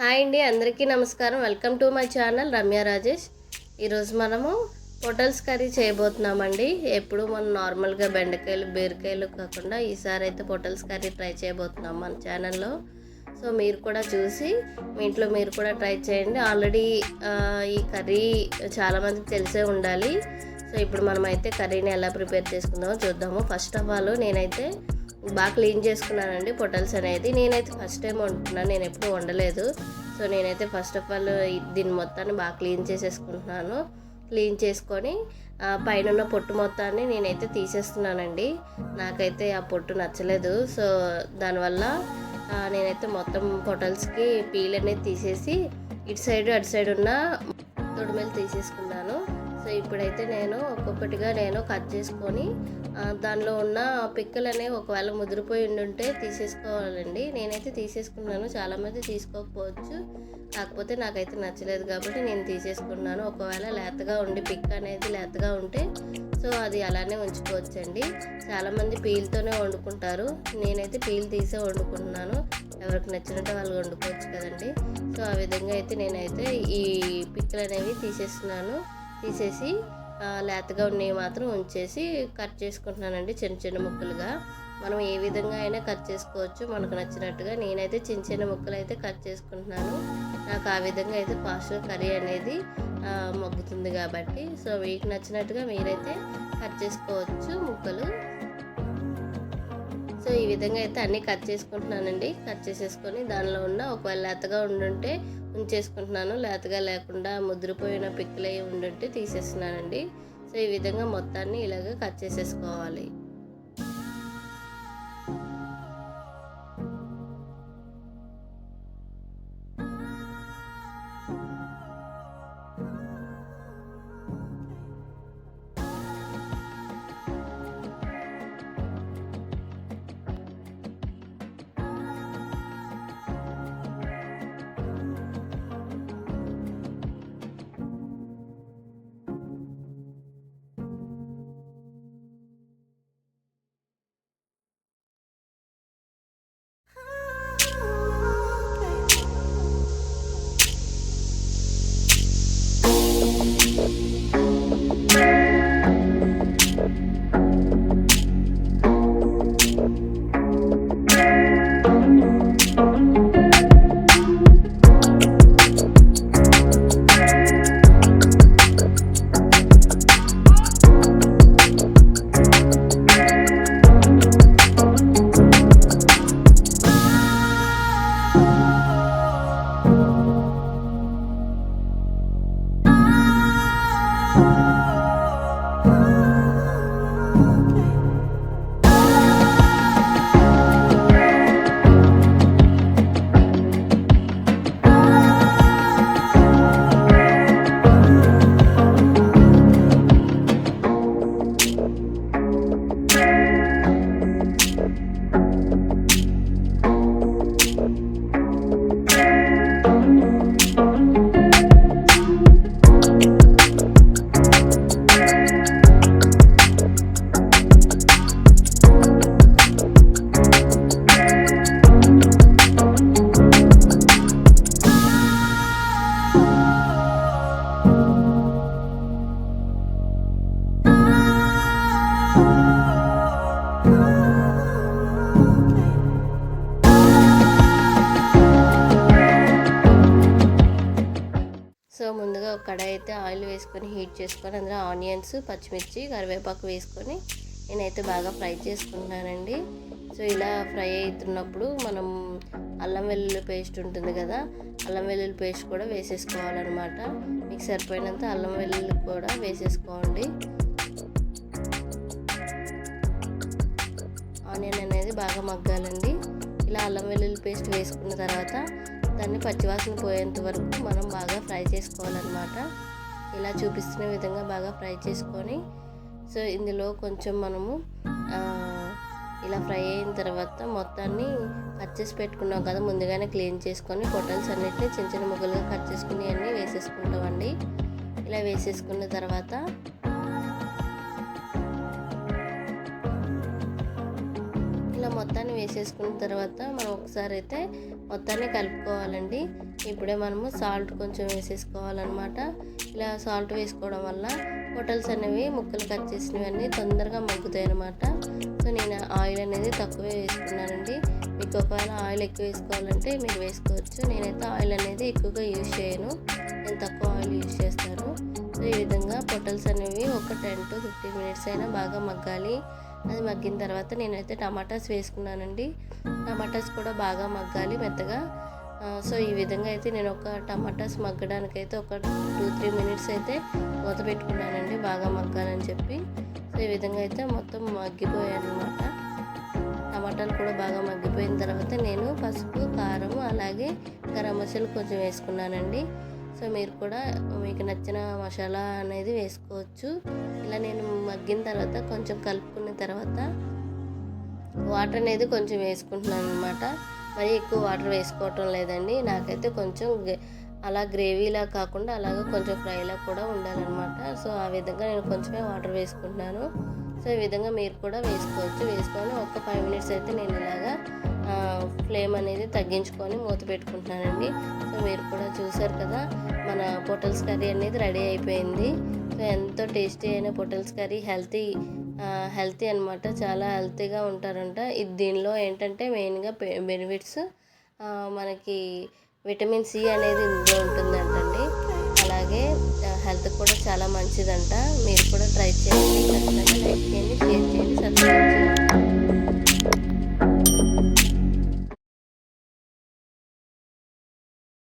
Hi అండి అందరికీ నమస్కారం. Welcome to my channel Ramya Rajesh. ఈరోజు మనము పొటల్స్ కర్రీ చేయబోతున్నామండి. ఎప్పుడు మనం నార్మల్గా బెండకాయలు బీరకాయలు కాకుండా ఈసారి అయితే పొటల్స్ కర్రీ ట్రై చేయబోతున్నాం మన ఛానల్లో. సో మీరు కూడా చూసి మీ ఇంట్లో మీరు కూడా ట్రై చేయండి. ఆల్రెడీ ఈ కర్రీ చాలామందికి తెలిసే ఉండాలి. సో ఇప్పుడు మనమైతే కర్రీని ఎలా ప్రిపేర్ చేసుకుందామో చూద్దాము. ఫస్ట్ ఆఫ్ ఆల్ నేనైతే బాగా క్లీన్ చేసుకున్నానండి పొటల్స్ అనేది. నేనైతే ఫస్ట్ టైం వండుతున్నాను నేను ఎప్పుడు వండలేదు. సో నేనైతే ఫస్ట్ ఆఫ్ ఆల్ దీన్ని మొత్తాన్ని బాగా క్లీన్ చేసేసుకుంటున్నాను. క్లీన్ చేసుకొని పైన ఉన్న పొట్టు మొత్తాన్ని నేనైతే తీసేస్తున్నానండి. నాకైతే ఆ పొట్టు నచ్చలేదు. సో దానివల్ల నేనైతే మొత్తం పొటల్స్కి పీల్ అనేది తీసేసి ఇటు సైడ్ అటు సైడ్ ఉన్న తొడిమేలు తీసేసుకున్నాను. ఇప్పుడైతే నేను ఒక్కొక్కటిగా నేను కట్ చేసుకొని దానిలో ఉన్న పిక్కలు అనేవి ఒకవేళ ముదిరిపోయి ఉండుంటే తీసేసుకోవాలండి. నేనైతే తీసేసుకున్నాను చాలామంది తీసుకోకపోవచ్చు. కాకపోతే నాకైతే నచ్చలేదు కాబట్టి నేను తీసేసుకున్నాను. ఒకవేళ లేతగా ఉండి పిక్ అనేది లేతగా ఉంటే సో అది అలానే ఉంచుకోవచ్చండి. చాలామంది పీల్తోనే వండుకుంటారు. నేనైతే పీల్ తీసే వండుకుంటున్నాను. ఎవరికి నచ్చినట్టు వాళ్ళు వండుకోవచ్చు కదండి. సో ఆ విధంగా అయితే నేనైతే ఈ పిక్కలు అనేవి తీసేస్తున్నాను. తీసేసి లేతగా ఉన్నవి మాత్రం ఉంచేసి కట్ చేసుకుంటున్నానండి చిన్న చిన్న ముక్కలుగా. మనం ఏ విధంగా అయినా కట్ చేసుకోవచ్చు. మనకు నచ్చినట్టుగా నేనైతే చిన్న చిన్న ముక్కలు అయితే కట్ చేసుకుంటున్నాను. నాకు ఆ విధంగా అయితే ఫాస్ట్గా కర్రీ అనేది మగ్గుతుంది కాబట్టి. సో మీకు నచ్చినట్టుగా మీరైతే కట్ చేసుకోవచ్చు ముక్కలు. సో ఈ విధంగా అయితే అన్నీ కట్ చేసుకుంటున్నానండి. కట్ చేసేసుకొని దానిలో ఉన్న ఒకవేళ లేతగా ఉండుంటే ఉంచేసుకుంటున్నాను. లేతగా లేకుండా ముద్రపోయిన పిక్కులు అయి ఉండుంటే తీసేస్తున్నానండి. సో ఈ విధంగా మొత్తాన్ని ఇలాగ కట్ చేసేసుకోవాలి. సో ముందుగా ఒక కడాయి అయితే ఆయిల్ వేసుకొని హీట్ చేసుకొని అందులో ఆనియన్స్ పచ్చిమిర్చి కరివేపాకు వేసుకొని నేనైతే బాగా ఫ్రై చేసుకుంటున్నానండి. సో ఇలా ఫ్రై అవుతున్నప్పుడు మనం అల్లం వెల్లుల్లి పేస్ట్ ఉంటుంది కదా అల్లం వెల్లుల్లి పేస్ట్ కూడా వేసేసుకోవాలన్నమాట. మీకు సరిపోయినంత అల్లం వెల్లుల్లి కూడా వేసేసుకోండి. ఆనియన్ అనేది బాగా మగ్గాలండి. ఇలా అల్లం వెల్లుల్లి పేస్ట్ వేసుకున్న తర్వాత దాన్ని పచ్చివాసన పోయేంత వరకు మనం బాగా ఫ్రై చేసుకోవాలన్నమాట. ఇలా చూపిస్తున్న విధంగా బాగా ఫ్రై చేసుకొని సో ఇందులో కొంచెం మనము ఇలా ఫ్రై అయిన తర్వాత మొత్తాన్ని కట్ చేసి పెట్టుకున్నాం కదా ముందుగానే క్లీన్ చేసుకొని పొటల్స్ అన్నిటిని చిన్న చిన్న ముగ్గులుగా కట్ చేసుకుని అన్నీ వేసేసుకుంటామండి. ఇలా వేసేసుకున్న తర్వాత ఇలా మొత్తాన్ని వేసేసుకున్న తర్వాత మనం ఒకసారి అయితే మొత్తాన్ని కలుపుకోవాలండి. ఇప్పుడే మనము సాల్ట్ కొంచెం వేసేసుకోవాలన్నమాట. ఇలా సాల్ట్ వేసుకోవడం వల్ల హోటల్స్ అనేవి ముక్కలు కట్ చేసినవన్నీ తొందరగా మగ్గుతాయి అనమాట సో నేను ఆయిల్ అనేది తక్కువే వేసుకున్నానండి. మీకు ఒకవేళ ఆయిల్ ఎక్కువ వేసుకోవాలంటే మీరు వేసుకోవచ్చు. నేనైతే ఆయిల్ అనేది ఎక్కువగా యూజ్ చేయను. నేను తక్కువ ఆయిల్ యూజ్ చేస్తాను. సో ఈ విధంగా పొటల్స్ అనేవి ఒక టెన్ టు ఫిఫ్టీన్ మినిట్స్ అయినా బాగా మగ్గాలి. అది మగ్గిన తర్వాత నేనైతే టమాటాస్ వేసుకున్నానండి. టమాటాస్ కూడా బాగా మగ్గాలి మెత్తగా. సో ఈ విధంగా అయితే నేను ఒక టమాటాస్ మగ్గడానికి అయితే ఒక టూ త్రీ మినిట్స్ అయితే మూత పెట్టుకున్నానండి. బాగా మగ్గాలని చెప్పి. సో ఈ విధంగా అయితే మొత్తం మగ్గిపోయాను అనమాట టమాటాలు కూడా బాగా మగ్గిపోయిన తర్వాత నేను పసుపు కారం అలాగే గరం మసాలా కొంచెం వేసుకున్నానండి. సో మీరు కూడా మీకు నచ్చిన మసాలా అనేది వేసుకోవచ్చు. ఇలా నేను మగ్గిన తర్వాత కొంచెం కలుపుకున్న తర్వాత వాటర్ అనేది కొంచెం వేసుకుంటున్నాను అనమాట మరి ఎక్కువ వాటర్ వేసుకోవటం లేదండి. నాకైతే కొంచెం గ్రే- అలా గ్రేవీలా కాకుండా అలాగే కొంచెం ఫ్రైలా కూడా ఉండాలన్నమాట. సో ఆ విధంగా నేను కొంచెమే వాటర్ వేసుకుంటున్నాను. సో ఈ విధంగా మీరు కూడా వేసుకోవచ్చు. వేసుకొని ఒక ఫైవ్ మినిట్స్ అయితే నేను ఇలాగా ఫ్లేమ్ అనేది తగ్గించుకొని మూత పెట్టుకుంటున్నానండి. సో మీరు కూడా చూసారు కదా మన పొటల్స్ కర్రీ అనేది రెడీ అయిపోయింది. సో ఎంతో టేస్టీ అయిన పొటల్స్ కర్రీ హెల్తీ హెల్తీ అనమాట చాలా హెల్తీగా ఉంటారంట. ఇది దీనిలో ఏంటంటే మెయిన్గా బెనిఫిట్స్ మనకి విటమిన్ సి అనేది ఇందులో ఉంటుందంటండి. అలాగే హెల్త్ కూడా చాలా మంచిదంట. మీరు కూడా ట్రై చేయండి. ఖచ్చితంగా లైక్ చేయండి షేర్ చేయండి సబ్స్క్రైబ్ చేయండి.